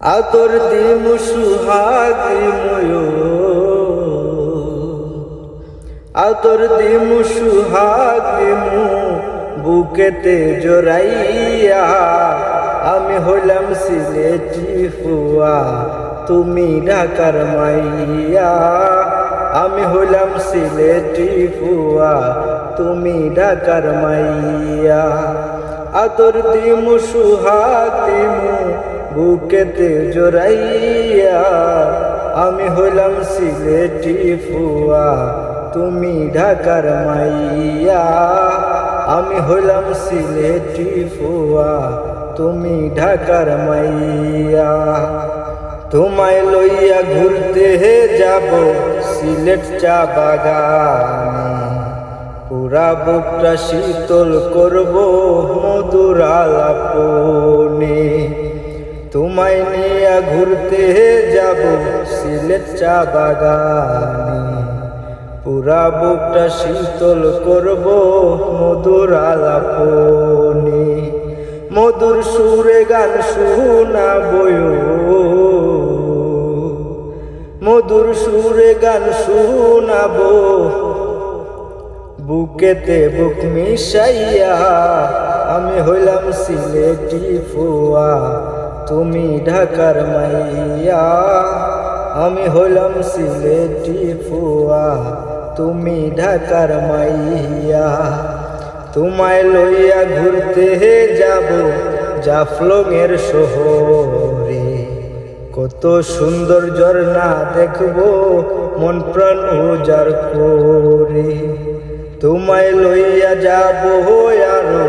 আতর দিমু, সুহাগ আতর দিমু, সুহাগ বুকেতে জোরাইয়া আমি হইলাম সিলেটি ফুয়া। তুমি ঢাকার মাইয়া। আমি হইলাম সিলেটি ফুয়া। তুমি ঢাকার মাইয়া। আতর দিমু, সুহাগ দিমু বুকেতে জোরাইয়া আমি হইলাম সিলেটি ফুয়া, তুমি ঢাকার মাইয়া। আমি হইলাম সিলেটি ফুয়া, তুমি ঢাকার মাইয়া। তোমায় লইয়া ঘুরতে হে যাব সিলেট চা বাগানে। পুরা বুকটা শীতল করব মধুর আলাপনে। তোমায় নিয়ে ঘুরতে যাব সিলেট চা বাগানে। পুরা বুকটা শীতল করব মধুর আলাপনে। মধুর সুরে গান শোনাবয়ো মধুর সুরে গান শোনাবো। বুকেতে বুক মিশাইয়া আমি হইলাম সিলেটি ফুয়া। তুমি ঢাকার মাইয়া, আমি হলাম সিলেটি ফুয়া। তুমি ঢাকার মাইয়া, তোমায় লইয়া ঘুরতে যাব জাফলংয়ের শহরে। কত সুন্দর ঝর্ণা দেখব, মন প্রাণ উজার করে। তোমায় লইয়া যাব আরও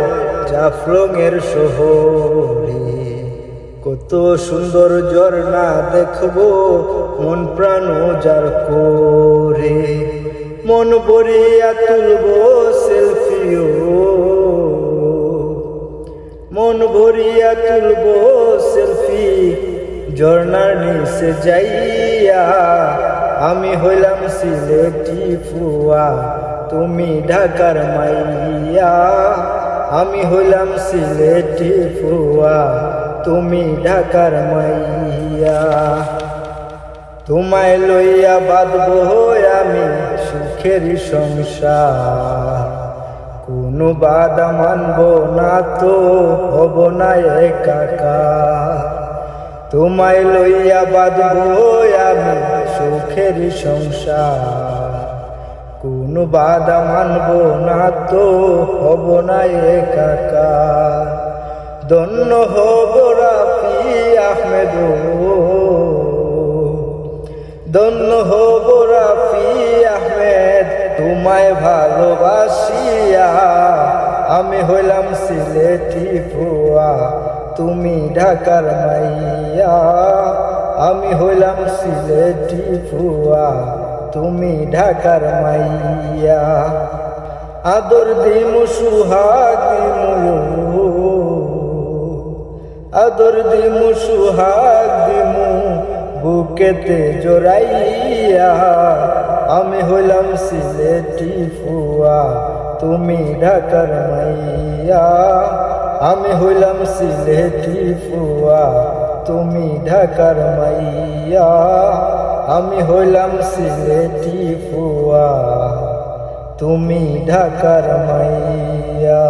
জাফলংয়ের শহরে। কত সুন্দর ঝর্ণা দেখব, মন প্রাণ উজার করে। মন ভরিয়া তুলবো সেলফিও মন ভরিয়া তুলবো সেলফি ঝর্ণার নিচে যাইয়া। আমি হইলাম সিলেটি ফুয়া, তুমি ঢাকার মাইয়া। আমি হইলাম সিলেটি ফুয়া তুমি ঢাকার মাইয়া। তোমায় লইয়া বাঁধব আমি সুখের সংসার। কোনো বাধা মানব না তো হব না একাকা তোমায় লইয়া বাঁধব আমি সুখের সংসার। কোনো বাধা মানব না তো হব না একাকা ধন্য হব আহমেদ ধন্য হব রাফি আহমেদ, তোমায় ভালোবাসিয়া। আমি হইলাম সিলেটি ফুয়া তুমি ঢাকার মাইয়া। আমি হইলাম সিলেটি ফুয়া তুমি ঢাকার মাইয়া। আদর দিমু সুহাগ দিমু আদর দিমু, সুহাগ দিমু, বুকেতে জোরাইয়া আমি হইলাম সিলেটি ফুয়া, তুমি ঢাকার মাইয়া। আমি হইলাম সিলেটি ফুয়া, তুমি ঢাকার মাইয়া। আমি হইলাম সিলেটি ফুয়া, তুমি ঢাকার মাইয়া।